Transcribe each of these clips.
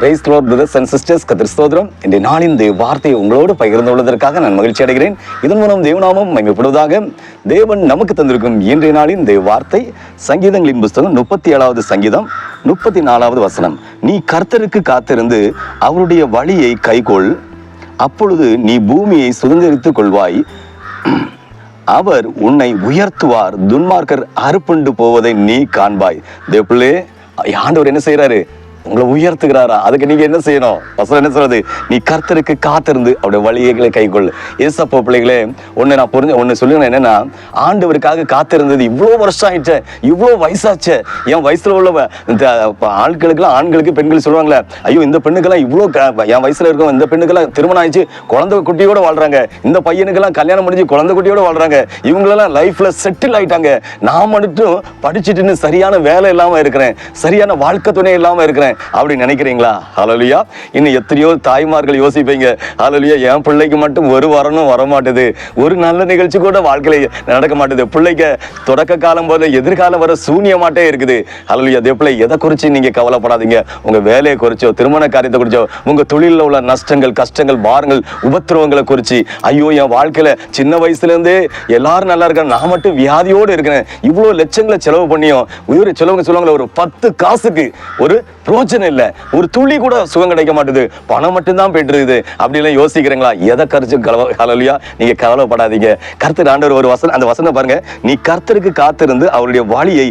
Praise lord brothers and sisters கத்திர ஸ்தோத்திரம். நாளின் இந்த வார்த்தையை உங்களோடு பகிர்ந்து உள்ளதற்காக நான் மகிழ்ச்சி அடைகிறேன். இதன் மூலம் தேவநாமம் மகிமைப்படுவதாக தேவன் நமக்கு தந்திருக்கும் இன்றைய நாளின் இந்த வார்த்தை. சங்கீதங்களின் புஸ்தகம் முப்பத்தி ஏழாவது சங்கீதம் முப்பத்தி நாலாவது வசனம். நீ கர்த்தருக்கு காத்திருந்து அவருடைய வழியை கைகொள் அப்பொழுது நீ பூமியை சுதந்திரித்துக் கொள்வாய். அவர் உன்னை உயர்த்துவார். துன்மார்க்கர் அறுப்புண்டு போவதை நீ காண்பாய். தேவப்பிள்ளே ஆண்டவர் என்ன செய்கிறாரு உங்களை உயர்த்துகிறாரா? அதுக்கு நீங்க என்ன செய்யணும்? வசனம் என்ன சொல்றது? நீ கர்த்தருக்கு காத்திருந்து அவருடைய வழிகளை கைக்கொள் ஏசப்போ பிள்ளைகளே ஒன்று நான் புரிஞ்ச ஒண்ணு சொல்லுங்க என்னன்னா ஆண்டவருக்காக காத்திருந்தது இவ்வளோ வருஷம் ஆயிடுச்சு இவ்வளோ வயசாச்சு. என் வயசுல உள்ள வ- இந்த ஆண்களுக்கு பெண்கள் சொல்லுவாங்களே ஐயோ இந்த பெண்ணுக்கெல்லாம் இவ்வளோ க- என் வயசுல இருக்கும் இந்த பெண்ணுக்கெல்லாம் திருமணம் ஆயிடுச்சு குழந்தை குட்டியோட வாழ்றாங்க. இந்த பையனுக்கெல்லாம் கல்யாணம் முடிஞ்சு குழந்தை குட்டியோட வாழ்றாங்க. இவங்களெல்லாம் லைஃப்ல செட்டில் ஆயிட்டாங்க. நான் மட்டும் படிச்சுட்டுன்னு சரியான வேலை இல்லாமல் இருக்கிறேன். சரியான வாழ்க்கை துணை இல்லாமல் இருக்கிறேன். அப்படி நினைக்கிறீங்களா? அலலியா இன்னும் எத்தனையோ தாய்மார்கள் யோசிப்பீங்க. அலலியா என் பிள்ளைக்கு மட்டும் ஒரு வரணும் வர மாட்டுது ஒரு நல்ல நிகழ்ச்சி கூட வாழ்க்கையில நடக்க மாட்டேது. பிள்ளைக்கு தொடக்க காலம் போது எதிர்காலம் வர சூன்யமாட்டே இருக்குது. அலலியா அதே எதை குறித்து நீங்க கவலைப்படாதீங்க. உங்க வேலையை குறிச்சோ திருமண காரியத்தை குறிச்சோ உங்க தொழிலில் உள்ள நஷ்டங்கள் கஷ்டங்கள் பாரங்கள் உபத்திரவங்களை குறித்து ஐயோ என் வாழ்க்கையில சின்ன வயசுல இருந்தே எல்லாரும் நல்லா இருக்காங்க. நான் மட்டும் வியாதியோடு இருக்கிறேன். இவ்வளோ லட்சங்களை செலவு பண்ணியும் உயிர் செலவுங்க சொல்லுவாங்களே ஒரு பத்து காசுக்கு ஒரு பிரோஜனம் இல்லை. ஒரு துளி கூட சுகம் கிடைக்க மாட்டுது. பணம் மட்டும்தான் போயிட்டு அப்படிலாம் யோசிக்கிறீங்களா? எதை கரைச்சு கலவ கலலியா நீங்க கவலைப்படாதீங்க. கர்த்தர் ஆண்டவர் ஒரு வசனம் அந்த வசனம் பாருங்க. நீ கர்த்தருக்கு காத்திருந்து அவருடைய வழியை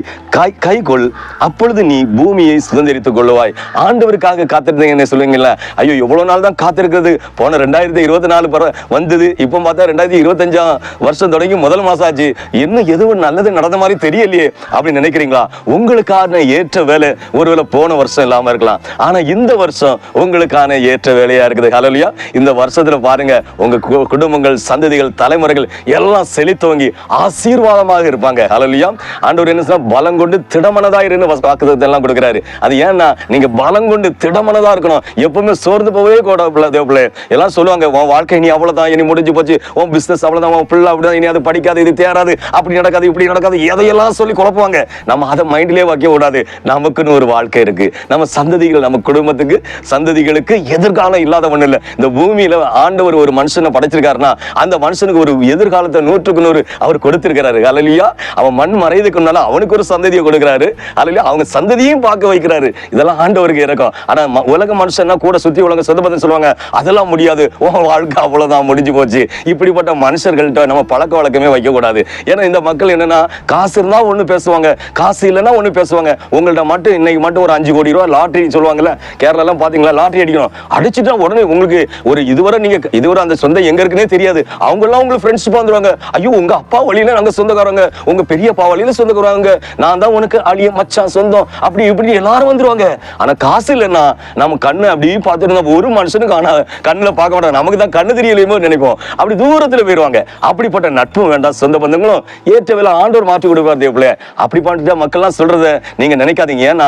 கை கொள் அப்பொழுது நீ பூமியை சுதந்திரித்துக் கொள்ளுவாய். ஆண்டவருக்காக காத்திருந்தீங்க என்ன சொல்லுவீங்களா ஐயோ இவ்வளோ நாள் தான் காத்திருக்கிறது? போன ரெண்டாயிரத்தி இருபத்தி நாலு பர வந்தது. இப்போ பார்த்தா ரெண்டாயிரத்தி இருபத்தஞ்சாம் வருஷம் தொடங்கி முதல் மாதம் ஆச்சு. இன்னும் எதுவும் நல்லது நடந்த மாதிரி தெரியலையே. அப்படின்னு நினைக்கிறீங்களா? உங்களுக்கான ஏற்ற வேலை ஒருவேளை போன வருஷம் இல்லாமல் இருக்கலாம். ஆனால் இந்த வருஷம் உங்களுக்கான ஏற்ற வேலையா இருக்குது. ஹலோலியா இந்த வருஷத்துல பாருங்க உங்க குடும்பங்கள் சந்ததிகள் தலைமுறைகள் எல்லாம் செழித்தோங்கி ஆசீர்வாதமாக இருப்பாங்க. ஹலோலியா ஆண்டவர் என்ன சொன்னால் பலம் கொண்டு திடமனதா இருந்து வாக்குத்தத்தம் கொடுக்குறாரு. அது ஏன்னா நீங்கள் பலம் கொண்டு திடமனதாக இருக்கணும். எப்பவுமே சோர்ந்து போகவே கூட தேவப்பிள்ளை எல்லாம் சொல்லுவாங்க உன் வாழ்க்கை நீ அவ்வளவுதான் இனி முடிஞ்சு போச்சு. உன் பிசினஸ் அவ்வளவுதான் உன் பிள்ளை அப்படிதான் இனி அது படிக்காது இது தேராது. அப்படி நடக்காது இப்படி நடக்காது. எதையெல்லாம் சொல்லி குழப்புவாங்க. நம்ம அதை மைண்ட்லேயே வைக்க கூடாது நமக்குன்னு ஒரு வாழ்க்கை இருக்கு. நம்ம சந்ததிகள் நம்ம குடும்பத்துக்கு சந்ததிகளுக்கு எதிர்காலம் இல்லாத ஒண்ணு இல்லை. இந்த பூமியில ஆண்டவர் ஒரு மனுஷனை படைச்சிருக்காருன்னா அந்த மனுஷனுக்கு ஒரு எதிர்காலத்தை நூற்றுக்கு நூறு அவர் கொடுத்திருக்கிறாரு. அலலியா அவன் மண் மறையதுக்கு முன்னால அவனுக்கு ஒரு சந்ததியை கொடுக்குறாரு. அலலியா அவங்க சந்ததியும் பார்க்க வைக்கிறாரு. இதெல்லாம் ஆண்டவருக்கு இருக்கும் ஆனா உலக மனுஷன்னா கூட சுத்தி உலக சொந்த சொல்லுவாங்க. அதெல்லாம் முடியாது. உன் வாழ்க்கை அவ்வளவுதான் முடிஞ்சு போச்சு. இப்படிப்பட்ட மனுஷர்கள்ட்ட நம்ம பழக்க வழக்கமே வைக்கக்கூடாது. ஏன்னா இந்த மக்கள் என்னன்னா காசு இருந்தா ஒன்று பேசுவாங்க. காசு இல்லைன்னா ஒன்று பேசுவாங்க. உங்கள்ட்ட மட்டும் இன்னைக்கு மட்டும் ஒரு அஞ்சு கோடி ரூபா லாட்ரின்னு சொல்லுவாங்கல்ல கேரளாலாம் பார்த்தீங்களா லாட்ரி அடிக்கணும். அடிச்சுட்டா உடனே உங்களுக்கு ஒரு இதுவரை நீங்க இதுவரை அந்த சொந்தம் எங்க இருக்குன்னே தெரியாது. அவங்க எல்லாம் உங்களுக்கு ஃப்ரெண்ட்ஸ் வந்துருவாங்க ஐயோ உங்க அப்பா வழியில நாங்க சொந்தக்காரங்க உங்க பெரியப்பா வழியில சொந்தக்காரங்க. நான் தான் உனக்கு அழிய மச்சான் சொந்தம் அப்படி இப்படி எல்லாரும் வந்துருவாங்க. ஆனா காசு இல்லைன்னா நம்ம கண்ணு அப்படியே பார்த்துட்டு இருந்தா ஒரு மனுஷனுக்கு ஆனா கண்ணுல பார்க்க மாட்டாங்க நமக்கு தான் கண்ணு தெரியலையுமோ நினைப்போம். அப்படி தூரத்துல போயிருவாங்க. அப்படிப்பட்ட நட்பும் வேண்டாம் சொந்த பந்தங்களும். ஏற்ற வேலை ஆண்டோர் மாற்றி கொடுப்பார் தேவப்பிள்ளை அப்படி பண்ணிட்டு மக்கள்லாம் சொல்றதை நீங்க நினைக்காதீங்க. ஏன்னா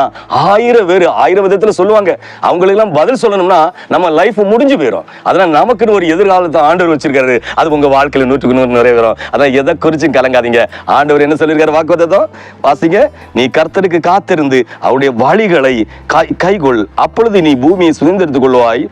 ஆயிரம் பேர் ஆயிரம் விதத்தில் சொல்லுவாங்க. அவங்களுக்கெல்லாம் பதில் சொல்லணும்னா நம்ம லைஃப் முடிஞ்சு போயிடும் அதனால் நமக்குன்னு ஒரு எதிர்காலத்தை ஆண்டவர் வச்சிருக்காரு. அது உங்கள் வாழ்க்கையில் நூற்றுக்கு நூறு நிறைவேறும் அதான் எதை குறிச்சும் கலங்காதீங்க. ஆண்டவர் என்ன சொல்லியிருக்காரு வாக்குவதம் வாசிங்க. நீ கர்த்தருக்கு காத்திருந்து அவருடைய வழிகளை கை கைகொள். அப்பொழுது நீ பூமியை சுதந்திரத்துக் கொள்வாய்.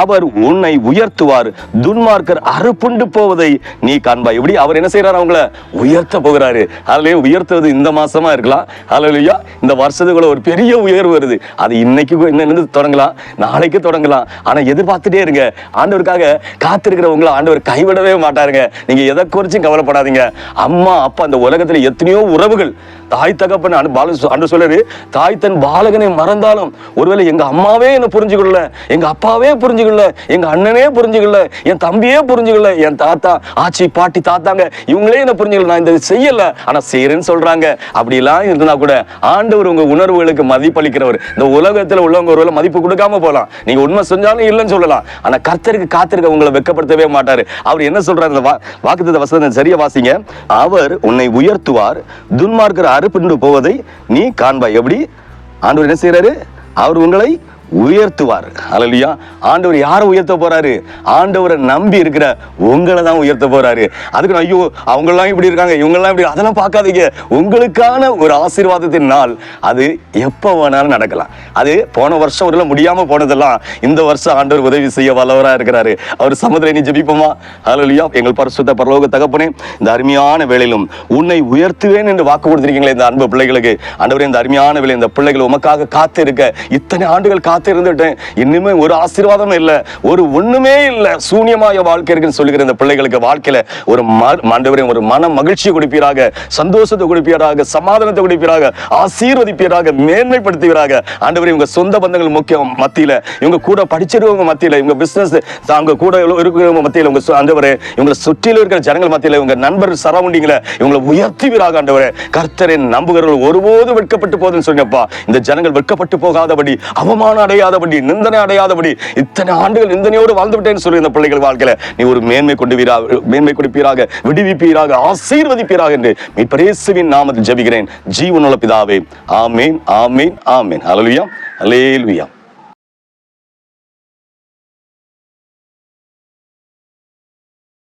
அவர் உன்னை உயர்த்துவார். துன்மார்க்கர் அறுப்புண்டு போவதை நீ காண்பாய். இப்படி அவர் என்ன செய்யறாரு அவங்கள? உயர்த்த போகிறாரு. அதுலயே உயர்த்துவது இந்த மாசமா இருக்கலாம். அதுலயா இந்த வருஷத்துக்குள்ள ஒரு பெரிய உயர்வு வருது. அது இன்னைக்கு இன்னும் தொடங்கலாம். நாளைக்கு தொடங்கலாம். ஆனா எதிர்பார்த்துட்டே இருங்க. ஆண்டவருக்காக காத்திருக்கிறவங்களை ஆண்டவர் கைவிடவே மாட்டாருங்க. நீங்க எதை குறிச்சும் கவலைப்படாதீங்க. அம்மா அப்பா அந்த உலகத்துல எத்தனையோ உறவுகள். தாய் தகப்பன் அனு- பால அன்று சொல்றாரு தாய் தன் பாலகனை மறந்தாலும் ஒருவேளை எங்க அம்மாவே என்ன புரிஞ்சுக்கொள்ள எங்க அப்பாவே புரிஞ்சுக்கொள்ள எங்க அண்ணனே புரிஞ்சுக்கொள்ள என் தம்பியே புரிஞ்சுக்கொள்ள என் தாத்தா ஆச்சி பாட்டி தாத்தாங்க இவங்களே என்ன புரிஞ்சுக்கல நான் இந்த செய்யல. ஆனா செய்யறேன்னு சொல்றாங்க. அப்படிலாம் இருந்தா கூட ஆண்டவர் உங்க உணர்வுகளுக்கு மதிப்பளிக்கிறவர். இந்த உலகத்தில் உள்ளவங்க ஒருவேளை மதிப்பு கொடுக்காம போகலாம் நீங்க உண்மை செஞ்சாலும் இல்லைன்னு சொல்லலாம். ஆனா கர்த்தருக்கு காத்திருக்க உங்களை வெக்கப்படுத்தவே மாட்டாரு. அவர் என்ன சொல்றாரு? இந்த வா- வாக்குத்தத்த வசனம் சரியா வாசிங்க. அவர் உன்னை உயர்த்துவார். துன்மார்க்கர் அறுப்புண்டு போவதை நீ காண்பாய். எப்படி? ஆண்டவர் என்ன செய்யறாரு அவர் உங்களை உயர்த்துவார். அலலியா ஆண்டவர் யாரை உயர்த்த போறாரு? ஆண்டவரை நம்பி இருக்கிற உங்களை தான் உயர்த்த போறாரு. அதுக்கு நான், ஐயோ அவங்களாம் இப்படி இருக்காங்க இவங்கெல்லாம் இப்படி அதெல்லாம் பார்க்காதீங்க. உங்களுக்கான ஒரு ஆசீர்வாதத்தின் நாள் அது எப்போ வேணாலும் நடக்கலாம். அது போன வருஷம் ஒரு முடியாம போனதெல்லாம் இந்த வருஷம் ஆண்டவர் உதவி செய்ய வல்லவரா இருக்கிறாரு. அவர் சமுதிரை நீ ஜபிப்போமா? அலலியா எங்கள் பரிசுத்த பரலோக தகப்பனே இந்த அருமையான வேலையிலும் உன்னை உயர்த்துவேன் என்று வாக்கு கொடுத்திருக்கீங்களே இந்த அன்பு பிள்ளைகளுக்கு. ஆண்டவரே இந்த அருமையான வேலை இந்த பிள்ளைகள் உமக்காக காத்து இருக்க இத்தனை ஆண்டுகள் காத்து காத்திருந்துட்டேன் இன்னுமே ஒரு ஆசீர்வாதம் இல்லை. ஒரு ஒண்ணுமே இல்லை. சூன்யமாய வாழ்க்கை இருக்குன்னு சொல்லுகிற இந்த பிள்ளைகளுக்கு வாழ்க்கையில ஒரு ம- ஆண்டவரே ஒரு மன மகிழ்ச்சியை கொடுப்பீராக சந்தோஷத்தை கொடுப்பீராக சமாதானத்தை கொடுப்பீராக ஆசீர்வதிப்பீராக மேன்மைப்படுத்துவீராக. ஆண்டவரே இவங்க சொந்த பந்தங்கள் முக்கியம் மத்தியில. இவங்க கூட படிச்சிருக்கவங்க மத்தியில இவங்க பிசினஸ் அவங்க கூட இருக்கிறவங்க மத்தியில உங்க ஆண்டவரே இவங்களை சுற்றிலும் இருக்கிற ஜனங்கள் மத்தியில இவங்க நண்பர் சரௌண்டிங்ல இவங்களை உயர்த்துவீராக ஆண்டவரே. கர்த்தரை நம்புகிறவர்கள் ஒருபோதும் வெட்கப்பட்டு போதுன்னு சொன்னப்பா இந்த ஜனங்கள் வெட்கப்பட்டு போகாதபடி அவமானம் அடையாதபடி நிந்தனை அடையாதபடி இத்தனை ஆண்டுகள் நிந்தனையோடு வாழ்ந்து விட்டேன்னு சொல்லி இந்த பிள்ளைகள் வாழ்க்கையில நீ ஒரு மேன்மை கொண்டு வீரா மேன்மை கொடுப்பீராக விடுவிப்பீராக ஆசீர்வதிப்பீராக என்று மீட்பரேசுவின் நாமத்தில் ஜெபிக்கிறேன். ஜீவனுள்ள பிதாவே ஆமேன் ஆமேன் ஆமேன். அலலுயா அலேலுயா